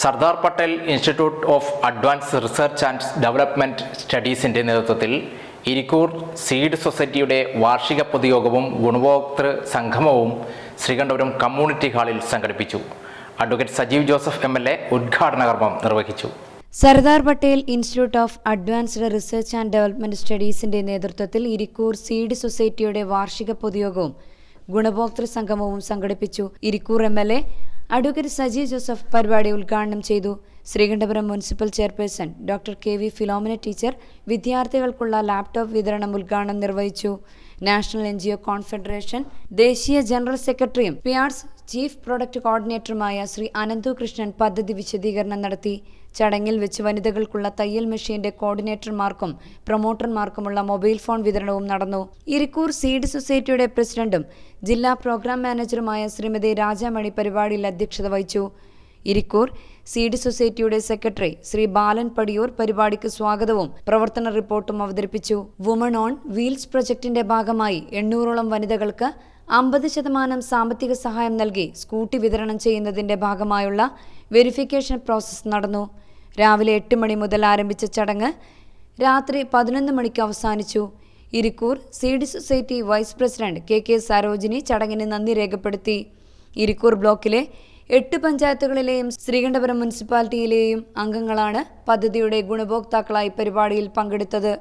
Sardar Patel institute of advance research and development സ്റ്റഡീസിന്റെ നേതൃത്വത്തിൽ Irikkur seed സൊസൈറ്റിയുടെ വാർഷിക പൊതുയോഗവും ഗുണഭോക്തൃ സംഗമവും ശ്രീകണ്ഠപുരം കമ്മ്യൂണിറ്റി ഹാളിൽ സംഘടിപ്പിച്ചു. Advocate Sajeev Joseph M L A ഉദ്ഘാടന കർമ്മം നിർവഹിച്ചു. Sardar Patel institute of advanced research and development സ്റ്റഡീസിന്റെ നേതൃത്വത്തിൽ ഇരിക്കൂർ സീഡ് സൊസൈറ്റിയുടെ വാർഷിക പൊതുയോഗവും ഗുണഭോക്തൃ സംഗമവും സംഘടിപ്പിച്ചു Irikkur M L A advocate Saji Joseph പരിപാടി ഉദ്ഘാടനം ചെയ്തു. Sreekandapuram municipal chairperson doctor K. V. Philomina teacher വിദ്യാർത്ഥികൾക്കുള്ള ലാപ്ടോപ്പ് വിതരണം ഉദ്ഘാടനം നിർവഹിച്ചു. നാഷണൽ എൻ കോൺഫെഡറേഷൻ ദേശീയ ജനറൽ സെക്രട്ടറിയും പിയാർസ് ചീഫ് പ്രൊഡക്റ്റ് കോർഡിനേറ്ററുമായ ശ്രീ അനന്തു കൃഷ്ണൻ പദ്ധതി വിശദീകരണം നടത്തി. ചടങ്ങിൽ വെച്ച് വനിതകൾക്കുള്ള തയ്യൽ മെഷീന്റെ കോർഡിനേറ്റർമാർക്കും പ്രൊമോട്ടർമാർക്കുമുള്ള മൊബൈൽ ഫോൺ വിതരണവും നടന്നു. ഇരിക്കൂർ സീഡ് സൊസൈറ്റിയുടെ പ്രസിഡന്റും ജില്ലാ പ്രോഗ്രാം മാനേജറുമായ ശ്രീമതി രാജാമണി പരിപാടിയിൽ അധ്യക്ഷത വഹിച്ചു. ഇരിക്കൂർ. സീഡ് സൊസൈറ്റിയുടെ സെക്രട്ടറി ശ്രീ ബാലൻ പടിയൂർ പരിപാടിക്ക് സ്വാഗതവും പ്രവർത്തന റിപ്പോർട്ടും അവതരിപ്പിച്ചു. വുമൺ ഓൺ വീൽസ് പ്രൊജക്ടിന്റെ ഭാഗമായി എണ്ണൂറോളം വനിതകൾക്ക് അമ്പത് ശതമാനം സാമ്പത്തിക സഹായം നൽകി സ്കൂട്ടി വിതരണം ചെയ്യുന്നതിന്റെ ഭാഗമായുള്ള വെരിഫിക്കേഷൻ പ്രോസസ്സ് നടന്നു. രാവിലെ എട്ട് മണി മുതൽ ആരംഭിച്ച ചടങ്ങ് രാത്രി പതിനൊന്ന് മണിക്ക് അവസാനിച്ചു. Irikkur seed society vice president K K Sarojini ചടങ്ങിന് നന്ദി രേഖപ്പെടുത്തി. ഇരിക്കൂർ ബ്ലോക്കിലെ എട്ട് പഞ്ചായത്തുകളിലെയും ശ്രീകണ്ഠപുരം മുനിസിപ്പാലിറ്റിയിലെയും അംഗങ്ങളാണ് പദ്ധതിയുടെ ഗുണഭോക്താക്കളായി പരിപാടിയിൽ പങ്കെടുത്തത്.